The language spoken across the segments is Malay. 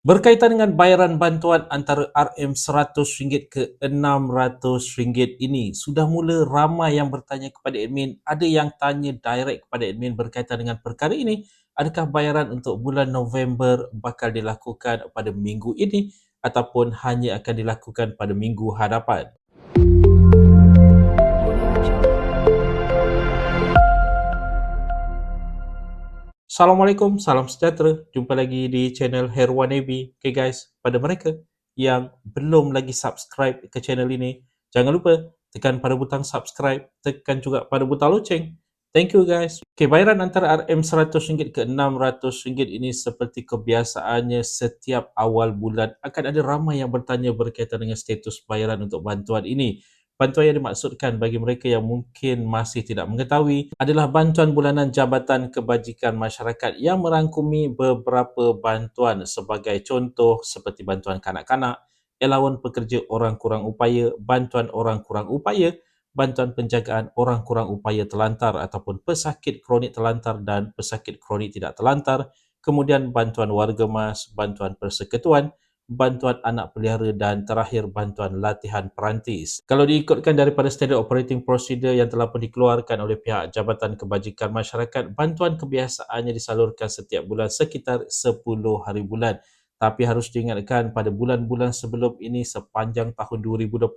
Berkaitan dengan bayaran bantuan antara RM100 ke RM600 ini, sudah mula ramai yang bertanya kepada admin, ada yang tanya direct kepada admin berkaitan dengan perkara ini, adakah bayaran untuk bulan November bakal dilakukan pada minggu ini ataupun hanya akan dilakukan pada minggu hadapan. Assalamualaikum, salam sejahtera. Jumpa lagi di channel Herwan Nabi. Okay guys, pada mereka yang belum lagi subscribe ke channel ini, jangan lupa tekan pada butang subscribe, tekan juga pada butang loceng. Thank you guys. Okay, bayaran antara RM100 ke RM600 ini seperti kebiasaannya setiap awal bulan akan ada ramai yang bertanya berkaitan dengan status bayaran untuk bantuan ini. Bantuan yang dimaksudkan bagi mereka yang mungkin masih tidak mengetahui adalah bantuan bulanan Jabatan Kebajikan Masyarakat yang merangkumi beberapa bantuan sebagai contoh seperti bantuan kanak-kanak, elawan pekerja orang kurang upaya, bantuan orang kurang upaya, bantuan penjagaan orang kurang upaya telantar ataupun pesakit kronik telantar dan pesakit kronik tidak telantar, kemudian bantuan warga mas, bantuan persekutuan, bantuan anak pelihara dan terakhir bantuan latihan perantis. Kalau diikutkan daripada standard operating procedure yang telah pun dikeluarkan oleh pihak Jabatan Kebajikan Masyarakat, bantuan kebiasaannya disalurkan setiap bulan sekitar 10 hari bulan. Tapi harus diingatkan pada bulan-bulan sebelum ini sepanjang tahun 2025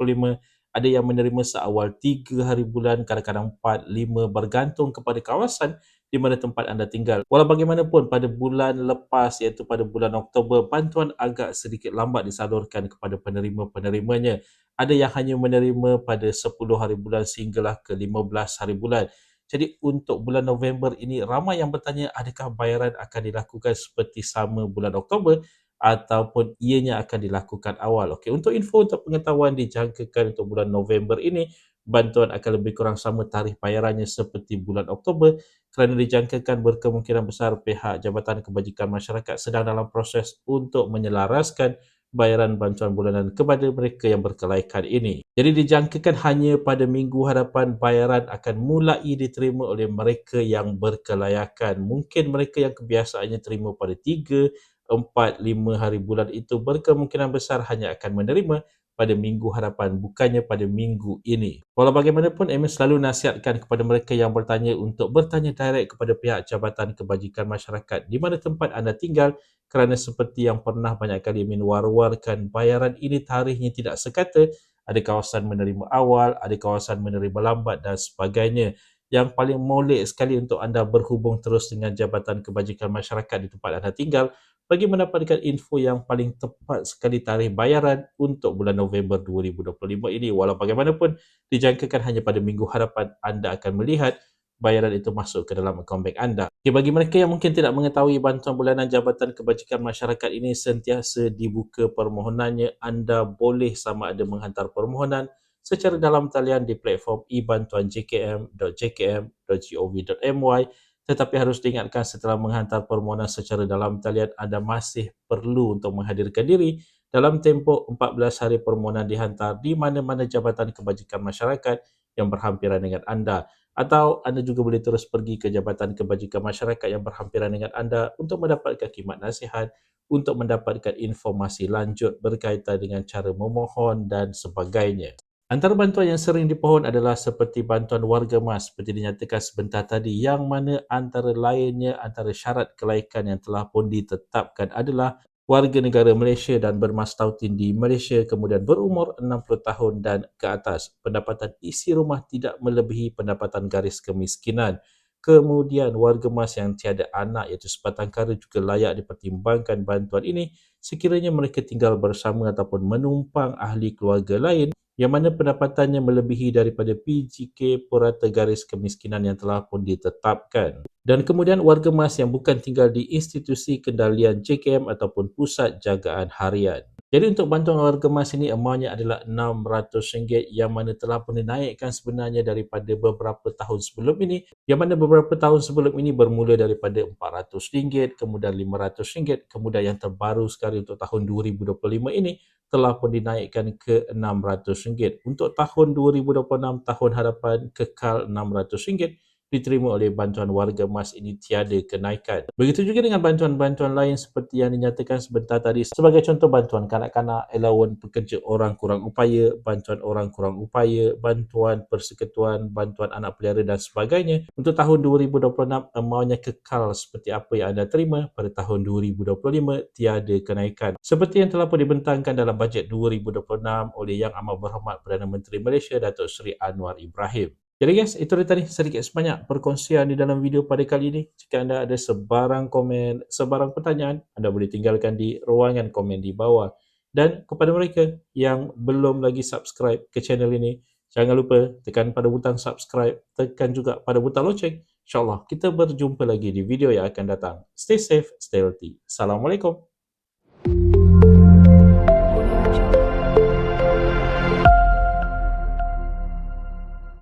ada yang menerima seawal 3 hari bulan, kadang-kadang 4, 5 bergantung kepada kawasan di mana tempat anda tinggal. Walau bagaimanapun pada bulan lepas iaitu pada bulan Oktober, bantuan agak sedikit lambat disalurkan kepada penerima-penerimanya. Ada yang hanya menerima pada 10 hari bulan sehinggalah ke 15 hari bulan. Jadi untuk bulan November ini ramai yang bertanya adakah bayaran akan dilakukan seperti sama bulan Oktober ataupun ianya akan dilakukan awal. Okey, untuk info untuk pengetahuan dijangkakan untuk bulan November ini bantuan akan lebih kurang sama tarikh bayarannya seperti bulan Oktober kerana dijangkakan berkemungkinan besar pihak Jabatan Kebajikan Masyarakat sedang dalam proses untuk menyelaraskan bayaran bantuan bulanan kepada mereka yang berkelaikan ini. Jadi dijangkakan hanya pada minggu hadapan bayaran akan mulai diterima oleh mereka yang berkelayakan. Mungkin mereka yang kebiasaannya terima pada 3, 4, 5 hari bulan itu berkemungkinan besar hanya akan menerima pada minggu hadapan bukannya pada minggu ini. Walau bagaimanapun Emin selalu nasihatkan kepada mereka yang bertanya untuk bertanya direct kepada pihak Jabatan Kebajikan Masyarakat di mana tempat anda tinggal kerana seperti yang pernah banyak kali Emin war-warkan bayaran ini tarikhnya tidak sekata ada kawasan menerima awal, ada kawasan menerima lambat dan sebagainya. Yang paling molek sekali untuk anda berhubung terus dengan Jabatan Kebajikan Masyarakat di tempat anda tinggal bagi mendapatkan info yang paling tepat sekali tarikh bayaran untuk bulan November 2025 ini. Walau bagaimanapun, dijangkakan hanya pada minggu hadapan anda akan melihat bayaran itu masuk ke dalam akaun bank anda. Okay, bagi mereka yang mungkin tidak mengetahui bantuan bulanan Jabatan Kebajikan Masyarakat ini sentiasa dibuka permohonannya, anda boleh sama ada menghantar permohonan secara dalam talian di platform e-bantuan.jkm.jkm.gov.my tetapi harus diingatkan setelah menghantar permohonan secara dalam talian anda masih perlu untuk menghadirkan diri dalam tempoh 14 hari permohonan dihantar di mana-mana Jabatan Kebajikan Masyarakat yang berhampiran dengan anda atau anda juga boleh terus pergi ke Jabatan Kebajikan Masyarakat yang berhampiran dengan anda untuk mendapatkan khidmat nasihat untuk mendapatkan informasi lanjut berkaitan dengan cara memohon dan sebagainya. Antara bantuan yang sering dipohon adalah seperti bantuan warga mas seperti dinyatakan sebentar tadi yang mana antara lainnya antara syarat kelaikan yang telah pun ditetapkan adalah warga negara Malaysia dan bermastautin di Malaysia kemudian berumur 60 tahun dan ke atas. Pendapatan isi rumah tidak melebihi pendapatan garis kemiskinan. Kemudian warga mas yang tiada anak iaitu sebatang kara juga layak dipertimbangkan bantuan ini sekiranya mereka tinggal bersama ataupun menumpang ahli keluarga lain yang mana pendapatannya melebihi daripada PGK purata garis kemiskinan yang telah pun ditetapkan. Dan kemudian warga mas yang bukan tinggal di institusi kendalian JKM ataupun pusat jagaan harian. Jadi untuk bantuan warga mas ini amountnya adalah RM600 yang mana telah pun dinaikkan sebenarnya daripada beberapa tahun sebelum ini. Yang mana beberapa tahun sebelum ini bermula daripada RM400, kemudian RM500, kemudian yang terbaru sekali untuk tahun 2025 ini telah pun dinaikkan ke RM600. Untuk tahun 2026, tahun hadapan kekal RM600 diterima oleh bantuan warga emas ini tiada kenaikan. Begitu juga dengan bantuan-bantuan lain seperti yang dinyatakan sebentar tadi sebagai contoh bantuan kanak-kanak, allowance pekerja orang kurang upaya, bantuan orang kurang upaya, bantuan persekutuan, bantuan anak pelara dan sebagainya. Untuk tahun 2026, amountnya kekal seperti apa yang anda terima pada tahun 2025 tiada kenaikan. Seperti yang telah pun dibentangkan dalam bajet 2026 oleh Yang Amat Berhormat Perdana Menteri Malaysia Datuk Seri Anwar Ibrahim. Jadi guys, itu dia tadi sedikit sebanyak perkongsian di dalam video pada kali ini. Jika anda ada sebarang komen, sebarang pertanyaan, anda boleh tinggalkan di ruangan komen di bawah. Dan kepada mereka yang belum lagi subscribe ke channel ini, jangan lupa tekan pada butang subscribe, tekan juga pada butang loceng. InsyaAllah kita berjumpa lagi di video yang akan datang. Stay safe, stay healthy. Assalamualaikum.